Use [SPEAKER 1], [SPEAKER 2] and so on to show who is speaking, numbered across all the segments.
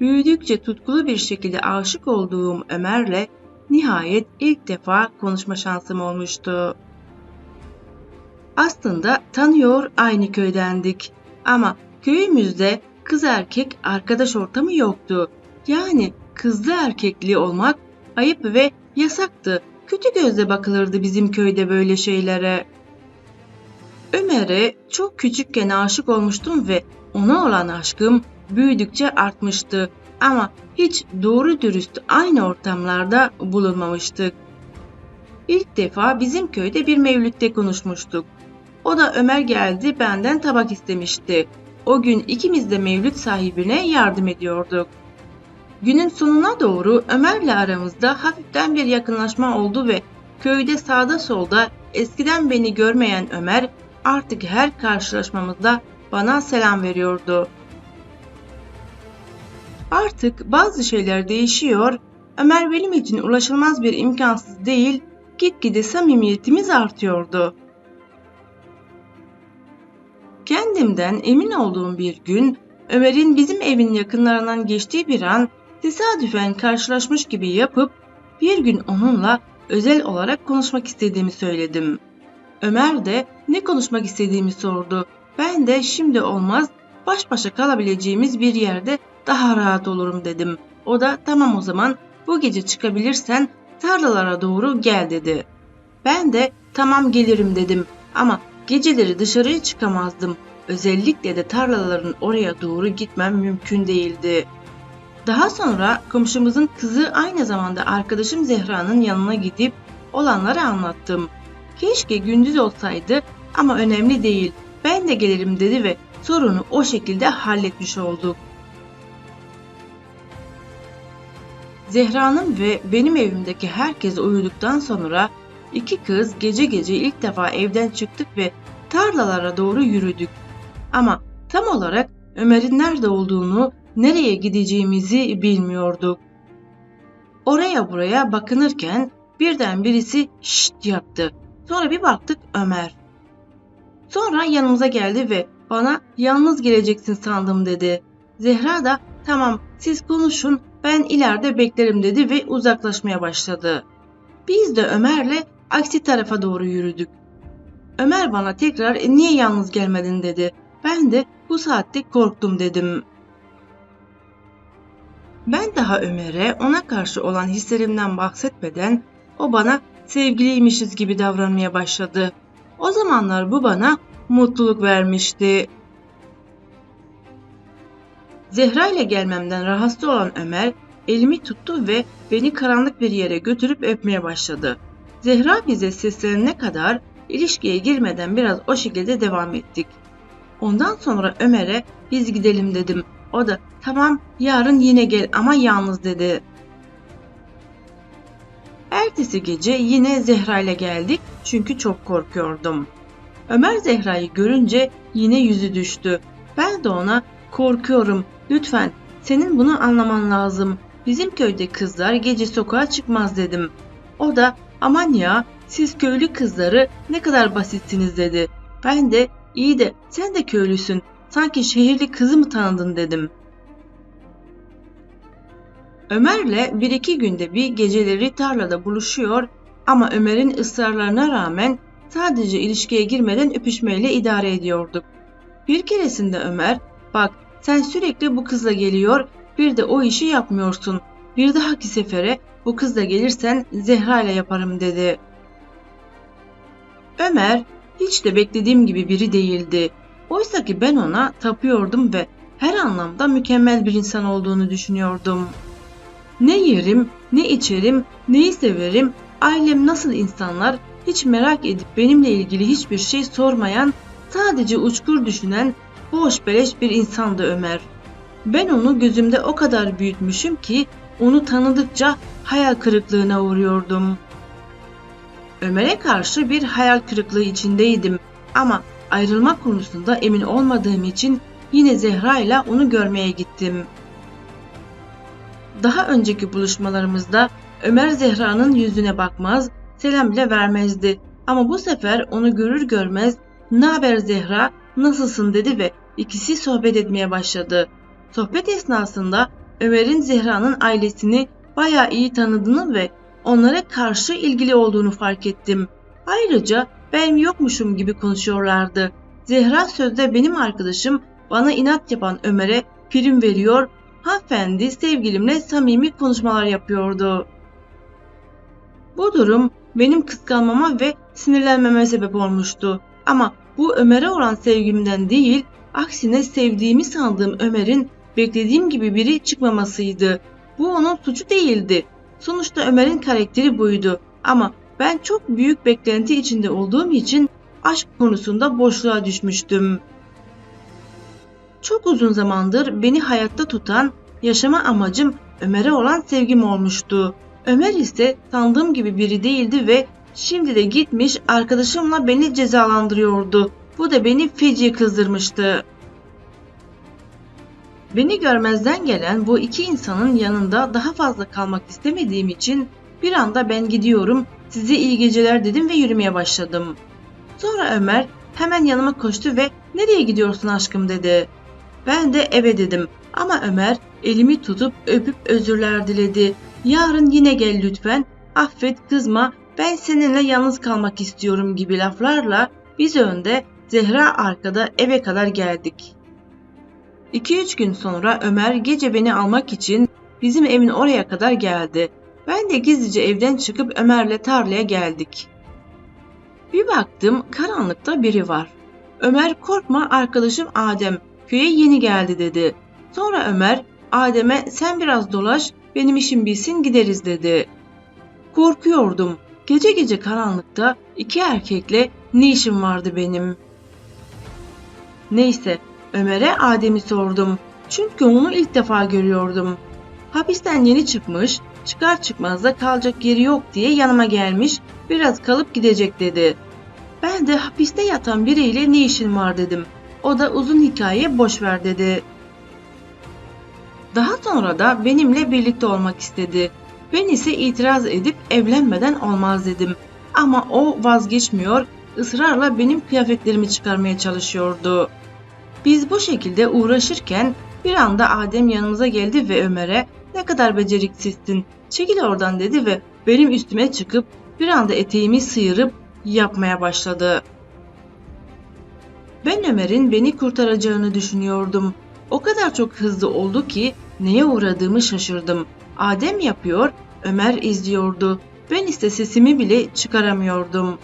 [SPEAKER 1] büyüdükçe tutkulu bir şekilde aşık olduğum Ömer'le nihayet ilk defa konuşma şansım olmuştu. Aslında tanıyor aynı köydendik ama köyümüzde kız erkek arkadaş ortamı yoktu. Yani kızlı erkekli olmak ayıp ve yasaktı. Kötü gözle bakılırdı bizim köyde böyle şeylere. Ömer'e çok küçükken aşık olmuştum ve ona olan aşkım büyüdükçe artmıştı ama hiç doğru dürüst aynı ortamlarda bulunmamıştık. İlk defa bizim köyde bir mevlütte konuşmuştuk. O da Ömer geldi benden tabak istemişti. O gün ikimiz de mevlüt sahibine yardım ediyorduk. Günün sonuna doğru Ömer'le aramızda hafiften bir yakınlaşma oldu ve köyde sağda solda eskiden beni görmeyen Ömer artık her karşılaşmamızda bana selam veriyordu. Artık bazı şeyler değişiyor. Ömer benim için ulaşılmaz bir imkansız değil, gitgide samimiyetimiz artıyordu. Kendimden emin olduğum bir gün Ömer'in bizim evin yakınlarından geçtiği bir an tesadüfen karşılaşmış gibi yapıp bir gün onunla özel olarak konuşmak istediğimi söyledim. Ömer de ne konuşmak istediğimi sordu. Ben de şimdi olmaz baş başa kalabileceğimiz bir yerde daha rahat olurum dedim. O da tamam o zaman bu gece çıkabilirsen tarlalara doğru gel dedi. Ben de tamam gelirim dedim ama geceleri dışarıya çıkamazdım. Özellikle de tarlaların oraya doğru gitmem mümkün değildi. Daha sonra komşumuzun kızı aynı zamanda arkadaşım Zehra'nın yanına gidip olanları anlattım. Keşke gündüz olsaydı ama önemli değil. Ben de gelirim dedi ve sorunu o şekilde halletmiş olduk. Zehra'nın ve benim evimdeki herkes uyuduktan sonra iki kız gece gece ilk defa evden çıktık ve tarlalara doğru yürüdük. Ama tam olarak Ömer'in nerede olduğunu, nereye gideceğimizi bilmiyorduk. Oraya buraya bakınırken birden birisi şşt yaptı. Sonra bir baktık Ömer. Sonra yanımıza geldi ve bana yalnız geleceksin sandım dedi. Zehra da tamam siz konuşun ben ileride beklerim dedi ve uzaklaşmaya başladı. Biz de Ömer'le aksi tarafa doğru yürüdük. Ömer bana tekrar e, niye yalnız gelmedin dedi. Ben de bu saatte korktum dedim. Ben daha Ömer'e ona karşı olan hislerimden bahsetmeden o bana sevgiliymişiz gibi davranmaya başladı. O zamanlar bu bana mutluluk vermişti. Zehra ile gelmemden rahatsız olan Ömer elimi tuttu ve beni karanlık bir yere götürüp öpmeye başladı. Zehra bize seslenene kadar ilişkiye girmeden biraz o şekilde devam ettik. Ondan sonra Ömer'e biz gidelim dedim. O da tamam yarın yine gel ama yalnız dedi. Ertesi gece yine Zehra ile geldik çünkü çok korkuyordum. Ömer Zehra'yı görünce yine yüzü düştü. Ben de ona korkuyorum lütfen senin bunu anlaman lazım. Bizim köyde kızlar gece sokağa çıkmaz dedim. O da aman ya siz köylü kızları ne kadar basitsiniz dedi. Ben de iyi de sen de köylüsün. Sanki şehirli kızı mı tanıdın dedim. Ömer'le bir iki günde bir geceleri tarlada buluşuyor ama Ömer'in ısrarlarına rağmen sadece ilişkiye girmeden öpüşmeyle idare ediyorduk. Bir keresinde Ömer, bak sen sürekli bu kızla geliyor, bir de o işi yapmıyorsun. Bir dahaki sefere bu kızla gelirsen Zehra ile yaparım dedi. Ömer hiç de beklediğim gibi biri değildi. Oysa ki ben ona tapıyordum ve her anlamda mükemmel bir insan olduğunu düşünüyordum. Ne yerim, ne içerim, neyi severim, ailem nasıl insanlar hiç merak edip benimle ilgili hiçbir şey sormayan, sadece uçkur düşünen, boş beleş bir insandı Ömer. ben onu gözümde o kadar büyütmüşüm ki onu tanıdıkça hayal kırıklığına uğruyordum. Ömer'e karşı bir hayal kırıklığı içindeydim ama ayrılma konusunda emin olmadığım için yine Zehra ile onu görmeye gittim. Daha önceki buluşmalarımızda Ömer Zehra'nın yüzüne bakmaz, selam bile vermezdi. Ama bu sefer onu görür görmez "Ne haber Zehra? Nasılsın?" dedi ve ikisi sohbet etmeye başladı. Sohbet esnasında Ömer'in Zehra'nın ailesini bayağı iyi tanıdığını ve onlara karşı ilgili olduğunu fark ettim. Ayrıca ben yokmuşum gibi konuşuyorlardı. Zehra sözde benim arkadaşım bana inat yapan Ömer'e prim veriyor, hanımefendi sevgilimle samimi konuşmalar yapıyordu. Bu durum benim kıskanmama ve sinirlenmeme sebep olmuştu. Ama bu Ömer'e olan sevgimden değil, aksine sevdiğimi sandığım Ömer'in beklediğim gibi biri çıkmamasıydı. Bu onun suçu değildi. Sonuçta Ömer'in karakteri buydu. Ama ben çok büyük beklenti içinde olduğum için aşk konusunda boşluğa düşmüştüm. Çok uzun zamandır beni hayatta tutan, yaşama amacım Ömer'e olan sevgim olmuştu. Ömer ise sandığım gibi biri değildi ve şimdi de gitmiş arkadaşımla beni cezalandırıyordu. Bu da beni feci kızdırmıştı. Beni görmezden gelen bu iki insanın yanında daha fazla kalmak istemediğim için bir anda ben gidiyorum, size iyi geceler dedim ve yürümeye başladım. Sonra Ömer hemen yanıma koştu ve nereye gidiyorsun aşkım dedi. Ben de eve dedim ama Ömer elimi tutup öpüp özürler diledi. Yarın yine gel lütfen, affet kızma, ben seninle yalnız kalmak istiyorum gibi laflarla biz önde, Zehra arkada eve kadar geldik. 2-3 gün sonra Ömer gece beni almak için bizim evin oraya kadar geldi. Ben de gizlice evden çıkıp Ömer'le tarlaya geldik. Bir baktım karanlıkta biri var. Ömer korkma arkadaşım Adem köye yeni geldi dedi. Sonra Ömer Adem'e sen biraz dolaş benim işim bilsin gideriz dedi. Korkuyordum. Gece gece karanlıkta iki erkekle ne işim vardı benim? Neyse Ömer'e Adem'i sordum. Çünkü onu ilk defa görüyordum. Hapisten yeni çıkmış, çıkar çıkmaz da kalacak yeri yok diye yanıma gelmiş, biraz kalıp gidecek dedi. Ben de hapiste yatan biriyle ne işin var dedim. O da uzun hikaye boş ver dedi. Daha sonra da benimle birlikte olmak istedi. Ben ise itiraz edip evlenmeden olmaz dedim. Ama o vazgeçmiyor, ısrarla benim kıyafetlerimi çıkarmaya çalışıyordu. Biz bu şekilde uğraşırken bir anda Adem yanımıza geldi ve Ömer'e ne kadar beceriksizsin, çekil oradan dedi ve benim üstüme çıkıp bir anda eteğimi sıyırıp yapmaya başladı. Ben Ömer'in beni kurtaracağını düşünüyordum. O kadar çok hızlı oldu ki neye uğradığımı şaşırdım. Adem yapıyor, Ömer izliyordu. Ben ise sesimi bile çıkaramıyordum.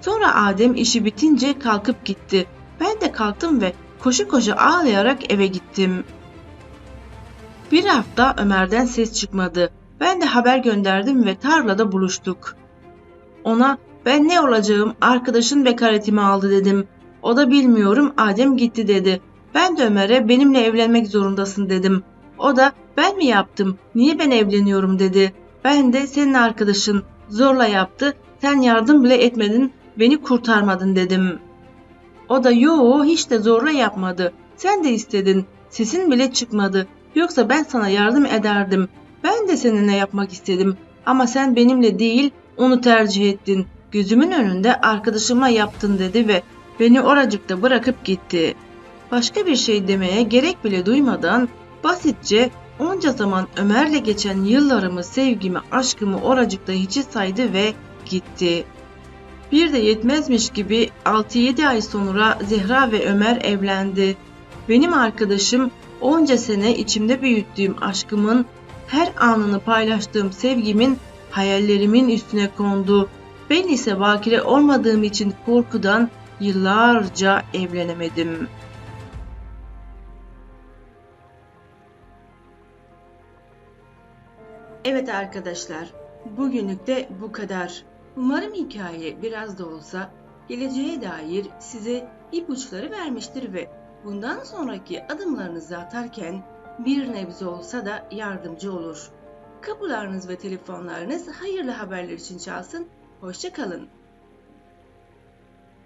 [SPEAKER 1] Sonra Adem işi bitince kalkıp gitti. Ben de kalktım ve koşu koşu ağlayarak eve gittim. Bir hafta Ömer'den ses çıkmadı. Ben de haber gönderdim ve tarlada buluştuk. Ona ben ne olacağım arkadaşın bekaretimi aldı dedim. O da bilmiyorum Adem gitti dedi. Ben de Ömer'e benimle evlenmek zorundasın dedim. O da ben mi yaptım niye ben evleniyorum dedi. Ben de senin arkadaşın zorla yaptı sen yardım bile etmedin beni kurtarmadın dedim. O da yo hiç de zorla yapmadı. Sen de istedin. Sesin bile çıkmadı. Yoksa ben sana yardım ederdim. Ben de seninle yapmak istedim. Ama sen benimle değil onu tercih ettin. Gözümün önünde arkadaşıma yaptın dedi ve beni oracıkta bırakıp gitti. Başka bir şey demeye gerek bile duymadan basitçe onca zaman Ömer'le geçen yıllarımı, sevgimi, aşkımı oracıkta hiçe saydı ve gitti. Bir de yetmezmiş gibi 6-7 ay sonra Zehra ve Ömer evlendi. Benim arkadaşım onca sene içimde büyüttüğüm aşkımın, her anını paylaştığım sevgimin, hayallerimin üstüne kondu. Ben ise bakire olmadığım için korkudan yıllarca evlenemedim. Evet arkadaşlar, bugünlük de bu kadar. Umarım hikaye biraz da olsa geleceğe dair size ipuçları vermiştir ve bundan sonraki adımlarınızı atarken bir nebze olsa da yardımcı olur. Kapılarınız ve telefonlarınız hayırlı haberler için çalsın. Hoşçakalın.